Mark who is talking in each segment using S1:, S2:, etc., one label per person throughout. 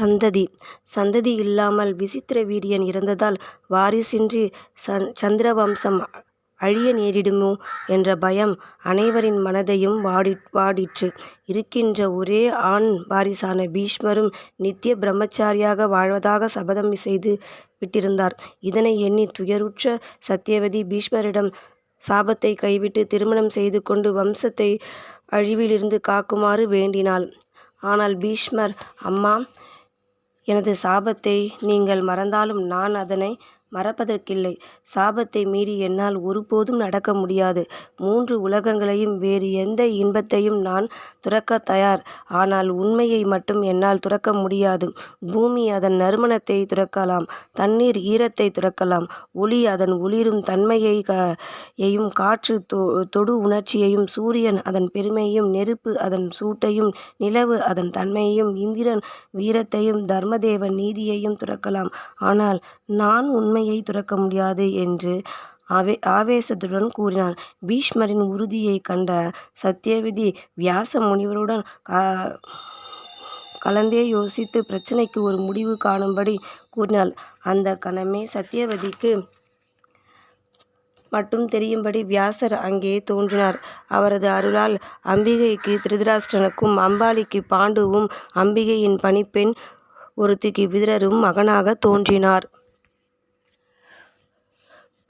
S1: சந்ததி சந்ததி இல்லாமல் விசித்திர வீரியன் இறந்ததால் வாரிசின்றி சந்திர வம்சம் அழிய நேரிடுமோ என்ற பயம் அனைவரின் மனதையும் வாடி வாடிற்று. இருக்கின்ற ஒரே ஆண் வாரிசான பீஷ்மரும் நித்திய பிரம்மச்சாரியாக வாழ்வதாக சபதம் செய்து விட்டிருந்தார். இதனை எண்ணி துயருற்ற சத்யவதி பீஷ்மரிடம் சாபத்தை கைவிட்டு திருமணம் செய்து கொண்டு வம்சத்தை அழிவிலிருந்து காக்குமாறு வேண்டினாள். ஆனால் பீஷ்மர் அம்மா எனது சாபத்தை நீங்கள் மறந்தாலும் நான் அதனை மறப்பதற்கில்லை. சாபத்தை மீறி என்னால் ஒருபோதும் நடக்க முடியாது. மூன்று உலகங்களையும் வேறு எந்த இன்பத்தையும் நான் துறக்கத் தயார். ஆனால் உண்மையை மட்டும் என்னால் துறக்க முடியாது. பூமி அதன் நறுமணத்தை துறக்கலாம். தண்ணீர் ஈரத்தை துறக்கலாம். ஒளி அதன் ஒளிரும் தன்மையை யையும் காற்று தொடு உணர்ச்சியையும் சூரியன் அதன் பெருமையும் நெருப்பு அதன் சூட்டையும் நிலவு அதன் தன்மையையும் இந்திரன் வீரத்தையும் தர்மதேவன் நீதியையும் துறக்கலாம். ஆனால் நான் உண்மை உண்மையை துறக்க முடியாது என்று ஆவேசத்துடன் கூறினார் பீஷ்மரின் உறுதியைக் கண்ட சத்யவதி வியாச முனிவருடன் கலந்தே யோசித்து பிரச்சனைக்கு ஒரு முடிவு காணும்படி கூறினாள். அந்த கணமே சத்யவதிக்கு மட்டும் தெரியும்படி வியாசர் அங்கே தோன்றினார். அவரது அருளால் அம்பிகைக்கு திருதராஷ்டனுக்கும் அம்பாலிக்கு பாண்டுவும் அம்பிகையின் பணிப்பெண் ஒருத்திக்கு விதுரரும் மகனாகத் தோன்றினார்.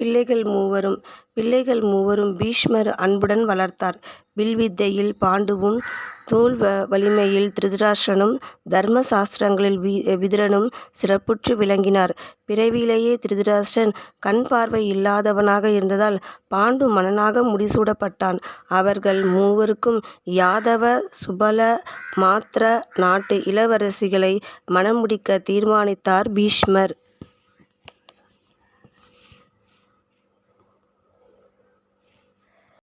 S1: பிள்ளைகள் மூவரும் பிள்ளைகள் மூவரும் பீஷ்மர் அன்புடன் வளர்த்தார். வில்வித்தையில் பாண்டுவும் தோள் வலிமையில் திருதராஷ்டிரனும் தர்ம சாஸ்திரங்களில் விதிரனும் சிறப்புற்று விளங்கினார். பிறவியிலேயே திருதராஷ்டிரன் கண் பார்வை இல்லாதவனாக இருந்ததால் பாண்டு மன்னனாக முடிசூடப்பட்டான் அவர்கள் மூவருக்கும் யாதவ சுபல மாத்திர நாட்டு இளவரசிகளை மணமுடிக்கத் தீர்மானித்தார் பீஷ்மர்.